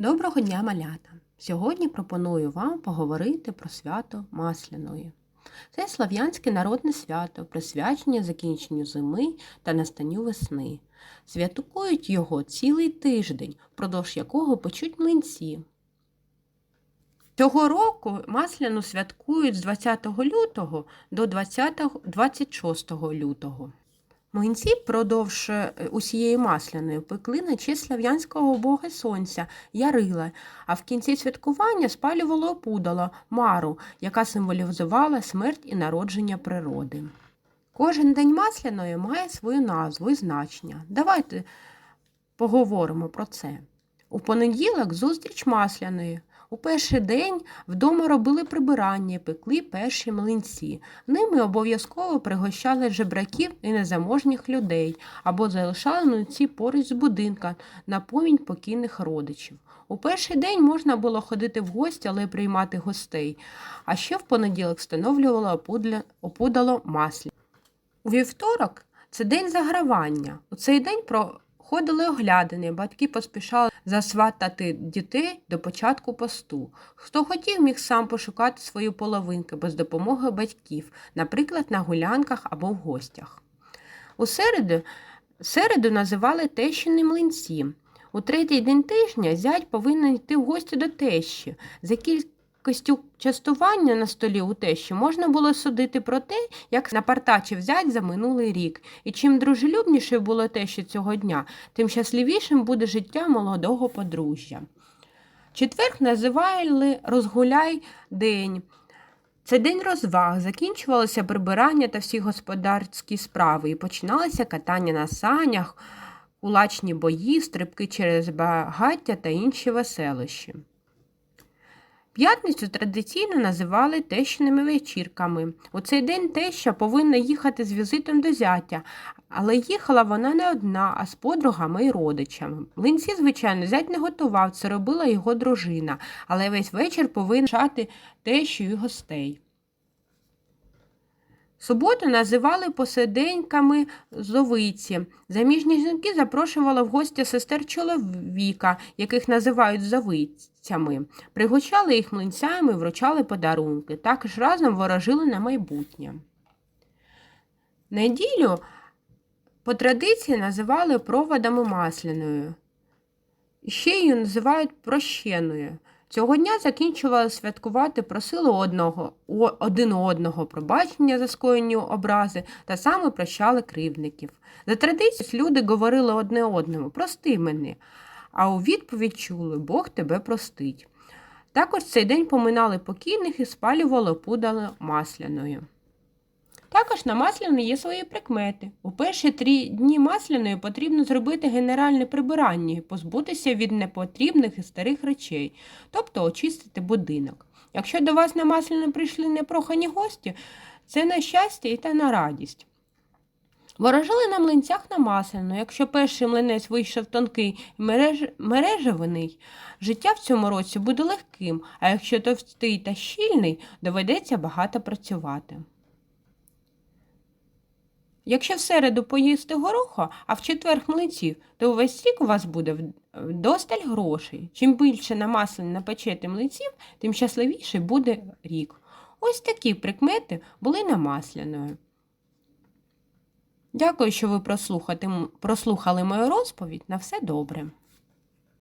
Доброго дня, малята! Сьогодні пропоную вам поговорити про свято Масляної. Це слав'янське народне свято, присвячене закінченню зими та настанню весни. Святкують його цілий тиждень, впродовж якого печуть млинці. Цього року Масляну святкують з 20 лютого до 20, 26 лютого. Млинці впродовж е, усієї масляної пекли на честь слав'янського бога сонця Ярила, а в кінці святкування спалювало опудало Мару, яка символізувала смерть і народження природи. Кожен день масляної має свою назву і значення. Давайте поговоримо про це. У понеділок зустріч масляної. У перший день вдома робили прибирання, пекли перші млинці. Ними обов'язково пригощали жебраків і незаможніх людей або залишали млинці поруч з будинка на помінь покійних родичів. У перший день можна було ходити в гості, але приймати гостей. А ще в понеділок встановлювало опудало маслі. У вівторок це день загравання. У цей день проходили оглядини, батьки поспішали засватати дітей до початку посту. Хто хотів, міг сам пошукати свою половинку без допомоги батьків, наприклад, на гулянках або в гостях. У середу, середу називали тещини млинці. У третій день тижня зять повинен йти в гості до тещі. За кількістю частування на столі у тещі можна було судити про те, як напартачив зять за минулий рік. І чим дружелюбніше було тещі цього дня, тим щасливішим буде життя молодого подружжя. Четверг називали розгуляй день. Це день розваг, закінчувалося прибирання та всі господарські справи, і починалося катання на санях, кулачні бої, стрибки через багаття та інші веселощі. П'ятницю традиційно називали тещиними вечірками. У цей день теща повинна їхати з візитом до зятя, але їхала вона не одна, а з подругами і родичами. Млинці, звичайно, зять не готував, це робила його дружина, але весь вечір повинен шати тещу і гостей. Суботу називали посиденьками зовиці. Заміжні жінки запрошували в гості сестер чоловіка, яких називають зовицями. Пригощали їх млинцями, вручали подарунки. Також разом ворожили на майбутнє. Неділю по традиції називали проводами масляною. Ще її називають прощеною. Цього дня закінчували святкувати, просили одного, один одного пробачення за скоєні образи та саме прощали кривдників. За традицією люди говорили одне одному прости мене, а у відповідь чули Бог тебе простить. Також цей день поминали покійних і спалювали пудало масляною. Також на масляної є свої прикмети. У перші три дні масляної потрібно зробити генеральне прибирання і позбутися від непотрібних і старих речей, тобто очистити будинок. Якщо до вас на масляне прийшли непрохані гості, це на щастя і та на радість. Ворожили на млинцях на масляну. Якщо перший млинець вийшов тонкий і мереж... мережеваний, життя в цьому році буде легким, а якщо товстий та щільний, доведеться багато працювати. Якщо в середу поїсти гороха, а в четвер млинців, то увесь рік у вас буде вдосталь грошей. Чим більше на маслі напечете млинців, тим щасливіший буде рік. Ось такі прикмети були на масляною. Дякую, що ви прослухали мою розповідь. На все добре.